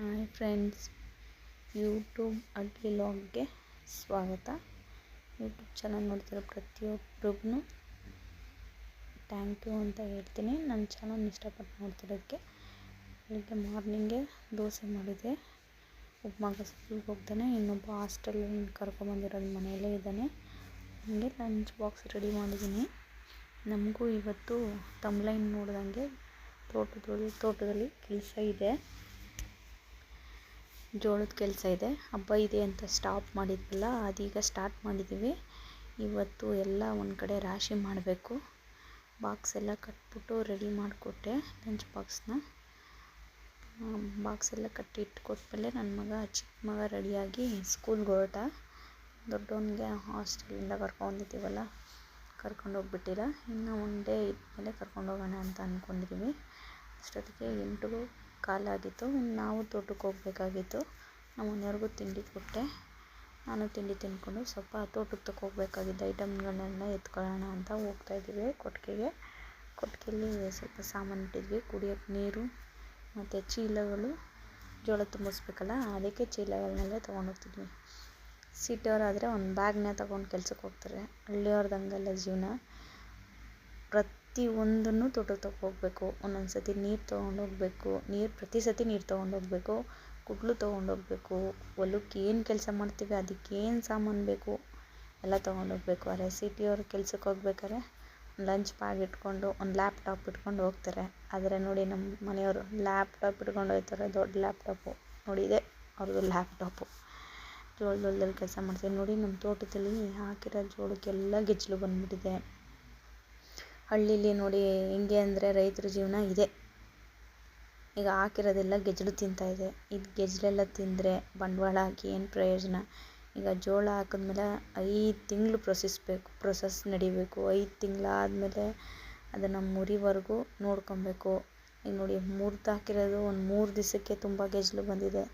Hi friends, YouTube ಅಡ್ಲಿ ಲಾಗ್ಗೆ ಸ್ವಾಗತ. ಯೂಟ್ಯೂಬ್ ಚಾನಲ್ ನೋಡ್ತಿರೋ ಪ್ರತಿಯೊಬ್ಬರಿಗೂ ಥ್ಯಾಂಕ್ ಯು ಅಂತ ಹೇಳ್ತೀನಿ. ನನ್ನ ಚಾನಲ್ ಇಷ್ಟಪಟ್ಟು ನೋಡ್ತಿರೋದಕ್ಕೆ ಬೆಳಿಗ್ಗೆ ಮಾರ್ನಿಂಗೆ ದೋಸೆ ಮಾಡಿದೆ. ಒಬ್ಬ ಮಗ ಸ್ಕೂಲ್ಗೆ ಹೋಗ್ತಾನೆ, ಇನ್ನೊಬ್ಬ ಹಾಸ್ಟೆಲಲ್ಲಿ ಕರ್ಕೊಂಬಂದಿರೋದು ಮನೆಯಲ್ಲೇ ಇದ್ದಾನೆ. ಹಂಗೆ ಲಂಚ್ ಬಾಕ್ಸ್ ರೆಡಿ ಮಾಡಿದ್ದೀನಿ. ನಮಗೂ ಇವತ್ತು ತಮ್ಲೈನ್ ನೋಡ್ದಂಗೆ ತೋಟದಲ್ಲಿ ತೋಟದಲ್ಲಿ ಕೆಲಸ ಇದೆ. ಜೋಳದ ಕೆಲಸ ಇದೆ. ಹಬ್ಬ ಇದೆ ಅಂತ ಸ್ಟಾಪ್ ಮಾಡಿದ್ವಲ್ಲ, ಅದೀಗ ಸ್ಟಾರ್ಟ್ ಮಾಡಿದ್ದೀವಿ ಇವತ್ತು ಎಲ್ಲ ಒಂದು ಕಡೆ ರಾಶಿ ಮಾಡಬೇಕು. ಬಾಕ್ಸ್ ಎಲ್ಲ ಕಟ್ಬಿಟ್ಟು ರೆಡಿ ಮಾಡಿಕೊಟ್ಟೆ ಲಂಚ್ ಬಾಕ್ಸ್ನ ಬಾಕ್ಸ್ ಎಲ್ಲ ಕಟ್ಟಿ ಇಟ್ಕೊಟ್ಮೇಲೆ ನನ್ನ ಮಗ ಚಿಕ್ಕ ಮಗ ರೆಡಿಯಾಗಿ ಸ್ಕೂಲ್ಗೆ ಹೊರಟ. ದೊಡ್ಡವನಿಗೆ ಹಾಸ್ಟೆಲಿಂದ ಕರ್ಕೊಂಡಿದ್ದೀವಲ್ಲ ಕರ್ಕೊಂಡು ಹೋಗ್ಬಿಟ್ಟಿಲ್ಲ ಇನ್ನು ಒನ್ ಡೇ ಇದ್ಮೇಲೆ ಕರ್ಕೊಂಡು ಹೋಗೋಣ ಅಂತ ಅಂದ್ಕೊಂಡಿದ್ದೀವಿ ಅಷ್ಟೊತ್ತಿಗೆ ಎಂಟು ಕಾಲಾಗಿತ್ತು ಆಗಿತ್ತು. ನಾವು ತೋಟಕ್ಕೆ ಹೋಗ್ಬೇಕಾಗಿತ್ತು. ನಮ್ಮ ಮನೆಯವ್ರಿಗೂ ತಿಂಡಿ ಕೊಟ್ಟೆ. ನಾನು ತಿಂಡಿ ತಿಂದ್ಕೊಂಡು ಸ್ವಲ್ಪ ತೋಟಕ್ಕೆ ತಗೊ ಹೋಗ್ಬೇಕಾಗಿದ್ದ ಐಟಮ್ಗಳನ್ನೆಲ್ಲ ಎತ್ಕೊಳ್ಳೋಣ ಅಂತ ಹೋಗ್ತಾಯಿದ್ದೀವಿ ಕೊಟ್ಟಿಗೆಗೆ. ಕೊಟ್ಟಿಗೆಯಲ್ಲಿ ಸ್ವಲ್ಪ ಸಾಮಾನು ಇಟ್ಟಿದ್ವಿ. ಕುಡಿಯೋಕ್ಕೆ ನೀರು ಮತ್ತು ಚೀಲಗಳು. ಜೋಳ ತುಂಬಿಸ್ಬೇಕಲ್ಲ, ಅದಕ್ಕೆ ಚೀಲಗಳನ್ನೆಲ್ಲ ತೊಗೊಂಡೋಗ್ತಿದ್ವಿ ಸಿಟಿಯವರಾದರೆ ಒಂದು ಬ್ಯಾಗ್ನ ತೊಗೊಂಡು ಕೆಲ್ಸಕ್ಕೆ ಹೋಗ್ತಾರೆ. ಹಳ್ಳಿಯವ್ರದ್ದು ಹಂಗಲ್ಲ ಜೀವನ. ಪ್ರತಿ ಒಂದನ್ನು ತೋಟಕ್ಕೆ ಹೋಗ್ಬೇಕು. ಒಂದೊಂದು ಸತಿ ನೀರು ತೊಗೊಂಡೋಗ್ಬೇಕು ನೀರು ಪ್ರತಿ ಸತಿ ನೀರು ತೊಗೊಂಡೋಗ್ಬೇಕು ಕುಡ್ಲು ತೊಗೊಂಡೋಗ್ಬೇಕು ಹೊಲಕ್ಕೆ ಏನು ಕೆಲಸ ಮಾಡ್ತೀವಿ ಅದಕ್ಕೆ ಏನು ಸಾಮಾನು ಬೇಕು, ಎಲ್ಲ ತೊಗೊಂಡೋಗ್ಬೇಕು ಆದರೆ ಅವ್ರ ಕೆಲ್ಸಕ್ಕೆ ಹೋಗ್ಬೇಕಾರೆ ಲಂಚ್ ಬ್ಯಾಗ್ ಇಟ್ಕೊಂಡು, ಒಂದು ಲ್ಯಾಪ್ಟಾಪ್ ಇಟ್ಕೊಂಡು ಹೋಗ್ತಾರೆ. ಆದರೆ ನೋಡಿ ನಮ್ಮ ಮನೆಯವರು ಲ್ಯಾಪ್ಟಾಪ್ ಇಟ್ಕೊಂಡು ಹೋಗ್ತಾರೆ. ದೊಡ್ಡ ಲ್ಯಾಪ್ಟಾಪು. ನೋಡಿ ಇದೆ ಅವ್ರದ್ದು ಲ್ಯಾಪ್ಟಾಪು. ಜೋಳದ ಹೊಲದಲ್ಲಿ ಕೆಲಸ ಮಾಡ್ತೀವಿ ನೋಡಿ ನಮ್ಮ ತೋಟದಲ್ಲಿ ಹಾಕಿರೋ ಜೋಳಕ್ಕೆಲ್ಲ ಗೆಜ್ಜಲು ಬಂದ್ಬಿಟ್ಟಿದೆ. ಹಳ್ಳೀಲಿ ನೋಡಿ ಹೆಂಗೆ ಅಂದರೆ ರೈತರ ಜೀವನ ಇದೆ. ಈಗ ಹಾಕಿರೋದೆಲ್ಲ ಗೆಜ್ಲು ತಿಂತಾಯಿದೆ ಇದು. ಗೆಜ್ಲೆಲ್ಲ ತಿಂದರೆ ಬಂಡವಾಳ ಹಾಕಿ ಏನು ಪ್ರಯೋಜನ? ಈಗ ಜೋಳ ಹಾಕಿದ್ಮೇಲೆ ಐದು ತಿಂಗಳು ಪ್ರೊಸೆಸ್ ಬೇಕು ಪ್ರೊಸೆಸ್ ನಡಿಬೇಕು. ಐದು ತಿಂಗಳಾದಮೇಲೆ ಅದನ್ನು ಮುರಿವರೆಗೂ ನೋಡ್ಕೊಬೇಕು. ಈಗ ನೋಡಿ ಮುರ್ದು ಹಾಕಿರೋದು ಒಂದು ಮೂರು ದಿವಸಕ್ಕೆ ತುಂಬ ಗೆಜ್ಜಲು ಬಂದಿದೆ.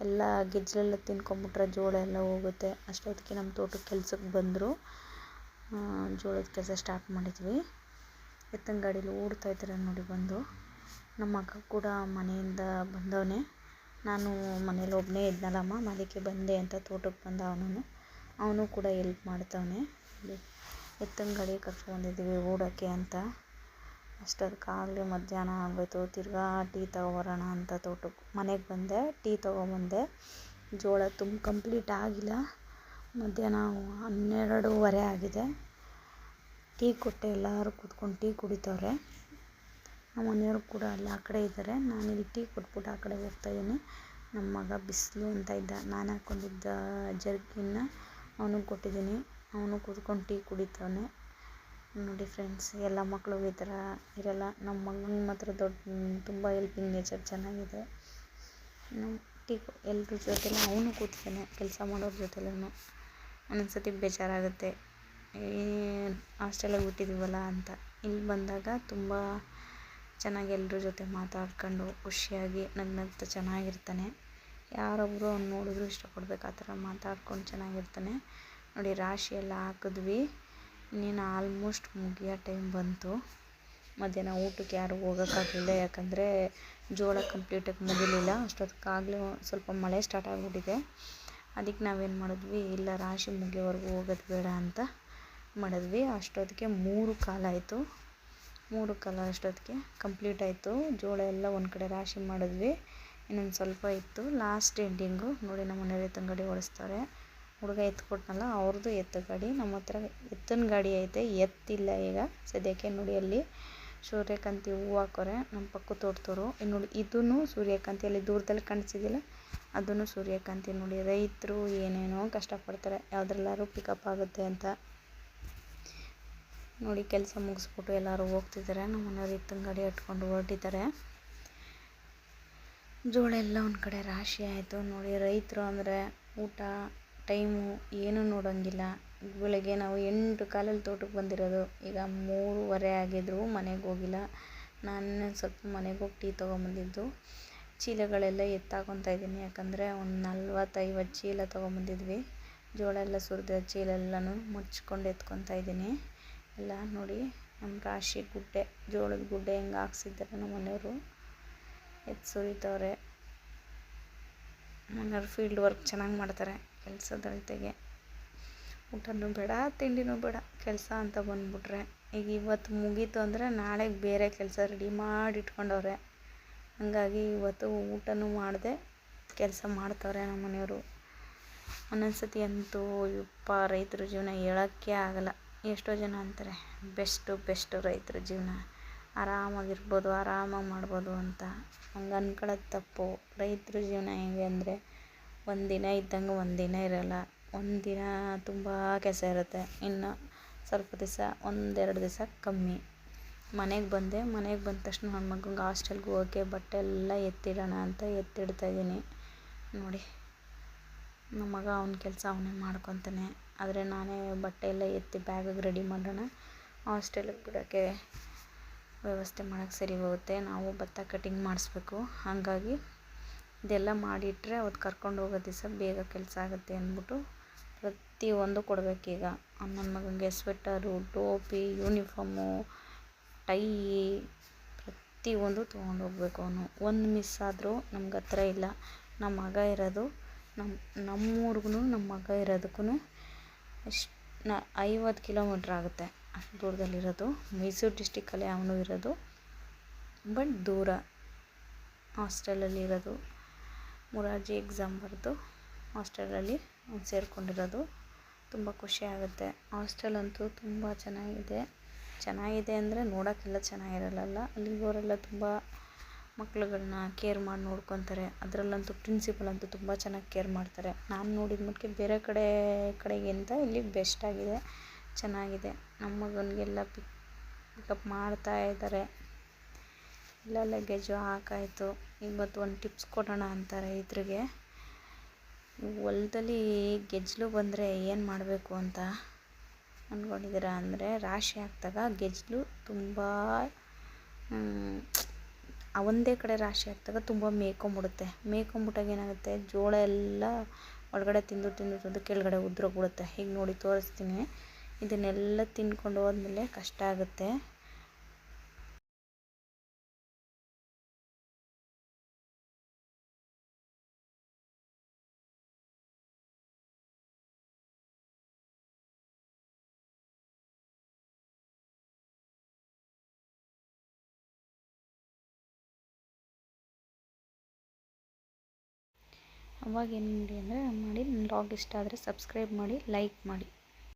ಎಲ್ಲ ಗೆಜ್ಲೆಲ್ಲ ತಿನ್ಕೊಂಬಿಟ್ರೆ ಜೋಳ ಎಲ್ಲ ಹೋಗುತ್ತೆ. ಅಷ್ಟೊತ್ತಿಗೆ ನಮ್ಮ ತೋಟಕ್ಕೆ ಕೆಲ್ಸಕ್ಕೆ ಬಂದರು. ಜೋಳದ ಕೆಲಸ ಸ್ಟಾರ್ಟ್ ಮಾಡಿದ್ವಿ. ಎತ್ತಿನ ಗಾಡೀಲಿ ಓಡ್ತಾ ಇದ್ದಾರೆ ನೋಡಿ ಬಂದು. ನಮ್ಮ ಮಗ ಕೂಡ ಮನೆಯಿಂದ ಬಂದವನೇ. ನಾನು ಮನೇಲಿ ಒಬ್ಬನೇ ಇದ್ನಲ್ಲಮ್ಮ ಅದಕ್ಕೆ ಬಂದೆ ಅಂತ ತೋಟಕ್ಕೆ ಬಂದ ಅವನು ಅವನು ಕೂಡ ಎಲ್ಪ್ ಮಾಡ್ತವನೆ. ಎತ್ತಿನ ಗಾಡಿ ಕರ್ಕೊಂಬಂದಿದ್ದೀವಿ ಓಡೋಕ್ಕೆ ಅಂತ. ಅಷ್ಟೊತ್ತಿಗಾಗಲೇ ಮಧ್ಯಾಹ್ನ ಆಗೋಯ್ತು. ತಿರ್ಗಾ ಟೀ ತಗೊಬರೋಣ ಅಂತ ತೋಟಕ್ಕೆ, ಮನೆಗೆ ಬಂದೆ, ಟೀ ತೊಗೊಂಬಂದೆ. ಜೋಳ ತುಂಬ ಕಂಪ್ಲೀಟ್ ಆಗಿಲ್ಲ. ಮಧ್ಯಾಹ್ನ ಹನ್ನೆರಡೂವರೆ ಆಗಿದೆ. ಟೀ ಕೊಟ್ಟೆ ಎಲ್ಲರೂ ಕೂತ್ಕೊಂಡು ಟೀ ಕುಡಿತವ್ರೆ. ನಮ್ಮ ಮನೆಯವರು ಕೂಡ ಅಲ್ಲಿ ಆ ಕಡೆ ಇದ್ದಾರೆ. ನಾನು ಇಲ್ಲಿ ಟೀ ಕೊಟ್ಬಿಟ್ಟು ಆ ಕಡೆ ಹೋಗ್ತಾಯಿದ್ದೀನಿ ನಮ್ಮ ಮಗ ಬಿಸಿಲು ಅಂತ ಇದ್ದ, ನಾನು ಹಾಕ್ಕೊಂಡಿದ್ದ ಜರ್ಕಿನ್ನ ಅವನಿಗೆ ಕೊಟ್ಟಿದ್ದೀನಿ. ಅವನು ಕೂತ್ಕೊಂಡು ಟೀ ಕುಡಿತಾನೆ ನೋಡಿ ಫ್ರೆಂಡ್ಸ್ ಎಲ್ಲ ಮಕ್ಕಳು ಈ ಥರ ಇರಲ್ಲ. ನಮ್ಮ ಮಗನ ಮಾತ್ರ ದೊಡ್ಡ, ತುಂಬ ಹೆಲ್ಪಿಂಗ್ ನೇಚರ್ ಚೆನ್ನಾಗಿದೆ. ಟೀ ಎಲ್ಲರ ಜೊತೆಲೂ ಅವನು ಕೂತಿದ್ದಾನೆ, ಕೆಲಸ ಮಾಡೋರ ಜೊತೆಲೂ ಒಂದೊಂದು ಸತಿ ಬೇಜಾರಾಗುತ್ತೆ. ಹಾಸ್ಟೆಲಿಗೆ ಬಿಟ್ಟಿದ್ದೀವಲ್ಲ ಅಂತ. ಇಲ್ಲಿ ಬಂದಾಗ ತುಂಬ ಚೆನ್ನಾಗಿ ಎಲ್ಲರ ಜೊತೆ ಮಾತಾಡ್ಕೊಂಡು ಖುಷಿಯಾಗಿ ನಗ್ನಗ್ತಾ ಚೆನ್ನಾಗಿರ್ತಾನೆ. ಯಾರೊಬ್ಬರು ಅವ್ನು ನೋಡಿದ್ರು ಇಷ್ಟಪಡ್ಬೇಕು, ಆ ಥರ ಮಾತಾಡ್ಕೊಂಡು ಚೆನ್ನಾಗಿರ್ತಾನೆ. ನೋಡಿ, ರಾಶಿ ಎಲ್ಲ ಹಾಕಿದ್ವಿ. ಇನ್ನೇನು ಆಲ್ಮೋಸ್ಟ್ ಮುಗಿಯೋ ಟೈಮ್ ಬಂತು. ಮಧ್ಯಾಹ್ನ ಊಟಕ್ಕೆ ಯಾರೂ ಹೋಗೋಕ್ಕಾಗಲಿಲ್ಲ, ಯಾಕಂದರೆ ಜೋಳ ಕಂಪ್ಲೀಟಾಗಿ ಮುಗಿಲಿಲ್ಲ. ಅಷ್ಟೊತ್ತಿಗಾಗಲೇ ಸ್ವಲ್ಪ ಮಳೆ ಸ್ಟಾರ್ಟ್ ಆಗಿಬಿಟ್ಟಿದೆ. ಅದಕ್ಕೆ ನಾವೇನು ಮಾಡಿದ್ವಿ, ಇಲ್ಲ ರಾಶಿ ಮುಗಿಯೋವರೆಗೂ ಹೋಗೋದು ಬೇಡ ಅಂತ ಮಾಡಿದ್ವಿ. ಅಷ್ಟೊತ್ತಿಗೆ ಮೂರು ಕಾಲಾಯಿತು ಮೂರು ಕಾಲ ಅಷ್ಟೊತ್ತಿಗೆ ಕಂಪ್ಲೀಟ್ ಆಯಿತು. ಜೋಳ ಎಲ್ಲ ಒಂದು ಕಡೆ ರಾಶಿ ಮಾಡಿದ್ವಿ. ಇನ್ನೊಂದು ಸ್ವಲ್ಪ ಇತ್ತು. ಲಾಸ್ಟ್ ಎಂಡಿಂಗು ನೋಡಿ ನಮ್ಮ ಮನೆಯವ್ರು ಎತ್ತಿನ ಗಾಡಿ ಓಡಿಸ್ತಾರೆ. ಹುಡುಗ ಎತ್ಕೊಟ್ನಲ್ಲ ಅವ್ರದ್ದು ಎತ್ತು ಗಾಡಿ. ನಮ್ಮ ಹತ್ರ ಎತ್ತಿನ ಗಾಡಿ ಐತೆ. ಎತ್ತಿಲ್ಲ ಈಗ. ಸದ್ಯಕ್ಕೆ ನೋಡಿ ಅಲ್ಲಿ ಸೂರ್ಯಕಾಂತಿ ಹೂವು ಹಾಕೋರೆ. ನಮ್ಮ ಪಕ್ಕ ತೋಟದವರು. ಇನ್ನು ನೋಡಿ ಇದೂ ಸೂರ್ಯಕಾಂತಿ, ಅಲ್ಲಿ ದೂರದಲ್ಲಿ ಕಾಣಿಸಿದ್ದಿಲ್ಲ ಅದೂ ಸೂರ್ಯಕಾಂತಿ ನೋಡಿ ರೈತರು ಏನೇನೋ ಕಷ್ಟಪಡ್ತಾರೆ. ಯಾವುದ್ರಲ್ಲಾದ್ರೂ ಪಿಕಪ್ ಆಗುತ್ತೆ ಅಂತ. ನೋಡಿ ಕೆಲಸ ಮುಗಿಸ್ಬಿಟ್ಟು ಎಲ್ಲರೂ ಹೋಗ್ತಿದ್ದಾರೆ. ನಮ್ಮ ಮನೆಯವ್ರು ಎತ್ತಿನ ಗಾಡಿ ಹಟ್ಕೊಂಡು ಹೊರಟಿದ್ದಾರೆ. ಜೋಳ ಎಲ್ಲ ಒಂದು ಕಡೆ ರಾಶಿ ಆಯಿತು. ನೋಡಿ ರೈತರು ಅಂದರೆ ಊಟ ಟೈಮು ಏನೂ ನೋಡೋಂಗಿಲ್ಲ. ಬೆಳಗ್ಗೆ ನಾವು ಎಂಟು ಕಾಲಲ್ಲಿ ತೋಟಕ್ಕೆ ಬಂದಿರೋದು. ಈಗ ಮೂರುವರೆ ಆಗಿದ್ರು ಮನೆಗೆ ಹೋಗಿಲ್ಲ. ನಾನು ಸ್ವಲ್ಪ ಮನೆಗೆ ಹೋಗಿ ಟೀ ತೊಗೊಂಬಂದಿದ್ದು. ಚೀಲಗಳೆಲ್ಲ ಎತ್ತಾಕೊತಾ ಇದ್ದೀನಿ. ಯಾಕಂದರೆ ಒಂದು ನಲ್ವತ್ತೈವತ್ತು ಚೀಲ ತೊಗೊಂಬಂದಿದ್ವಿ. ಜೋಳ ಎಲ್ಲ ಸುರಿದ ಚೀಲ ಎಲ್ಲನೂ ಮುಚ್ಕೊಂಡು ಎತ್ಕೊತಾ ಇದ್ದೀನಿ. ಎಲ್ಲ ನೋಡಿ. ನಮ್ಮ ರಾಶಿ ಗುಡ್ಡೆ, ಜೋಳದ ಗುಡ್ಡೆ ಹೆಂಗೆ ಹಾಕ್ಸಿದ್ದಾರೆ ನಮ್ಮ ಮನೆಯವರು. ಎತ್ತು ಸುರಿತವ್ರೆ. ಮನೆಯವ್ರು ಫೀಲ್ಡ್ ವರ್ಕ್ ಚೆನ್ನಾಗಿ ಮಾಡ್ತಾರೆ ಕೆಲಸದ ಜೊತೆಗೆ. ಊಟನೂ ಬೇಡ, ತಿಂಡಿನೂ ಬೇಡ, ಕೆಲಸ ಅಂತ ಬಂದ್ಬಿಟ್ರೆ. ಈಗ ಇವತ್ತು ಮುಗೀತು ಅಂದರೆ ನಾಳೆಗೆ ಬೇರೆ ಕೆಲಸ ರೆಡಿ ಮಾಡಿ ಇಟ್ಕೊಂಡವ್ರೆ ಹಾಗಾಗಿ ಇವತ್ತು ಊಟನೂ ಮಾಡಿದೆ, ಕೆಲಸ ಮಾಡ್ತವ್ರೆ ನಮ್ಮ ಮನೆಯವರು. ಒಂದೊಂದು ಸತಿ ಅಂತೂ ಯಪ್ಪ, ರೈತರ ಜೀವನ ಹೇಳೋಕ್ಕೆ ಆಗಲ್ಲ. ಎಷ್ಟೋ ಜನ ಅಂತಾರೆ, ಬೆಸ್ಟು ಬೆಸ್ಟು ರೈತರ ಜೀವನ. ಆರಾಮಾಗಿರ್ಬೋದು, ಆರಾಮಾಗಿ ಮಾಡ್ಬೋದು ಅಂತ. ಹಂಗೆ ಅನ್ಕೊಳ್ಳೋದು ತಪ್ಪು. ರೈತರ ಜೀವನ ಹೆಂಗೆ ಅಂದರೆ ಒಂದಿನ ಇದ್ದಂಗೆ ಒಂದಿನ ಇರೋಲ್ಲ. ಒಂದಿನ ತುಂಬ ಕೆಲಸ ಇರುತ್ತೆ. ಇನ್ನು ಸ್ವಲ್ಪ ದಿವಸ, ಒಂದೆರಡು ದಿವಸ ಕಮ್ಮಿ. ಮನೆಗೆ ಬಂದೆ, ಮನೆಗೆ ಬಂದ ತಕ್ಷಣ ನನ್ನ ಮಗಂಗೆ ಹಾಸ್ಟೆಲ್ಗೆ ಹೋಗೋಕ್ಕೆ ಬಟ್ಟೆ ಎಲ್ಲ ಎತ್ತಿಡೋಣ ಅಂತ ಎತ್ತಿಡ್ತಾಯಿದ್ದೀನಿ ನೋಡಿ ನಮ್ಮ ಮಗ ಅವ್ನ ಕೆಲಸ ಅವನೇ ಮಾಡ್ಕೊತಾನೆ. ಆದರೆ ನಾನೇ ಬಟ್ಟೆ ಎಲ್ಲ ಎತ್ತಿ ಬ್ಯಾಗಿಗೆ ರೆಡಿ ಮಾಡೋಣ. ಹಾಸ್ಟೆಲಿಗೆ ಬಿಡೋಕ್ಕೆ ವ್ಯವಸ್ಥೆ ಮಾಡೋಕ್ಕೆ ಸರಿ ಹೋಗುತ್ತೆ. ನಾವು ಭತ್ತ ಕಟಿಂಗ್ ಮಾಡಿಸ್ಬೇಕು. ಹಾಗಾಗಿ ಇದೆಲ್ಲ ಮಾಡಿಟ್ರೆ ಅವ್ರು ಕರ್ಕೊಂಡು ಹೋಗೋ ದಿವಸ ಬೇಗ ಕೆಲಸ ಆಗುತ್ತೆ ಅಂದ್ಬಿಟ್ಟು ಪ್ರತಿಯೊಂದು ಕೊಡಬೇಕೀಗ. ನನ್ನ ಮಗನಿಗೆ ಸ್ವೆಟರು ಟೋಪಿ ಯೂನಿಫಾರ್ಮು ಟೈ ಪ್ರತಿಯೊಂದು ತೊಗೊಂಡು ಹೋಗ್ಬೇಕು ಅವನು. ಒಂದು ಮಿಸ್ ಆದರೂ ನಮ್ಗೆ ಹತ್ರ ಇಲ್ಲ. ನಮ್ಮ ಮಗ ಇರೋದು ನಮ್ಮ ನಮ್ಮೂರ್ಗು ನಮ್ಮ ಮಗ ಇರೋದಕ್ಕೂ ಎಷ್ಟು ನ ಐವತ್ತು ಕಿಲೋಮೀಟ್ರ್ ಆಗುತ್ತೆ ಅಷ್ಟು ದೂರದಲ್ಲಿರೋದು. ಮೈಸೂರು ಡಿಸ್ಟಿಕ್ಕಲ್ಲೇ ಅವನು ಇರೋದು. ಬಟ್ ದೂರ ಹಾಸ್ಟೆಲಲ್ಲಿರೋದು. ಮುರಾರ್ಜಿ ಎಕ್ಸಾಮ್ ಬರೆದು ಹಾಸ್ಟೆಲಲ್ಲಿ ಸೇರಿಕೊಂಡಿರೋದು. ತುಂಬ ಖುಷಿ ಆಗುತ್ತೆ. ಹಾಸ್ಟೆಲ್ ಅಂತೂ ತುಂಬ ಚೆನ್ನಾಗಿದೆ. ಚೆನ್ನಾಗಿದೆ ಅಂದರೆ ನೋಡೋಕ್ಕೆಲ್ಲ ಚೆನ್ನಾಗಿರಲ್ಲ ಅಲ್ಲಿಗೋರೆಲ್ಲ ತುಂಬ ಮಕ್ಳುಗಳನ್ನ ಕೇರ್ ಮಾಡಿ ನೋಡ್ಕೊತಾರೆ. ಅದರಲ್ಲಂತೂ ಪ್ರಿನ್ಸಿಪಲ್ ಅಂತೂ ತುಂಬ ಚೆನ್ನಾಗಿ ಕೇರ್ ಮಾಡ್ತಾರೆ. ನಾನು ನೋಡಿದ ಮಟ್ಟಿಗೆ ಬೇರೆ ಕಡೆ, ಕಡೆಗಿಂತ ಇಲ್ಲಿ ಬೆಸ್ಟ್ ಆಗಿದೆ, ಚೆನ್ನಾಗಿದೆ. ನಮ್ಮ ಮಗನಿಗೆಲ್ಲ ಪಿಕ್ ಪಿಕಪ್ ಮಾಡ್ತಾ ಇದ್ದಾರೆ ಎಲ್ಲ ಲಗೇಜು ಹಾಕಾಯಿತು. ಇವತ್ತು ಒಂದು ಟಿಪ್ಸ್ ಕೊಡೋಣ ಅಂತಾರೆ ಇದ್ರಿಗೆ. ಹೊಲದಲ್ಲಿ ಗೆಜ್ಜಲು ಬಂದರೆ ಏನು ಮಾಡಬೇಕು ಅಂತ ಅಂದ್ಕೊಂಡಿದ್ದೀರಾ ಅಂದರೆ ರಾಶಿ ಹಾಕಿದಾಗ ಗೆಜ್ಜಲು ತುಂಬ ಆ ಒಂದೇ ಕಡೆ ರಾಶಿ ಹಾಕಿದಾಗ ತುಂಬ ಮೇಯ್ಕೊಂಬಿಡುತ್ತೆ. ಮೇಯ್ಕೊಂಬಿಟ್ಟಾಗ ಏನಾಗುತ್ತೆ? ಜೋಳ ಎಲ್ಲ ಒಳಗಡೆ ತಿಂದು ತಿಂದು ತಿಂದು ಕೆಳಗಡೆ ಉದ್ರೋಗ್ಬಿಡುತ್ತೆ ಈಗ ನೋಡಿ ತೋರಿಸ್ತೀನಿ. ಇದನ್ನೆಲ್ಲ ತಿನ್ಕೊಂಡು ಹೋದ್ಮೇಲೆ ಕಷ್ಟ ಆಗುತ್ತೆ. ಅವಾಗ ಏನು ಮಾಡಿ ಅಂದರೆ ಮಾಡಿ ನನ್ನ ಲಾಗ್ ಇಷ್ಟ ಆದರೆ ಸಬ್ಸ್ಕ್ರೈಬ್ ಮಾಡಿ ಲೈಕ್ ಮಾಡಿ.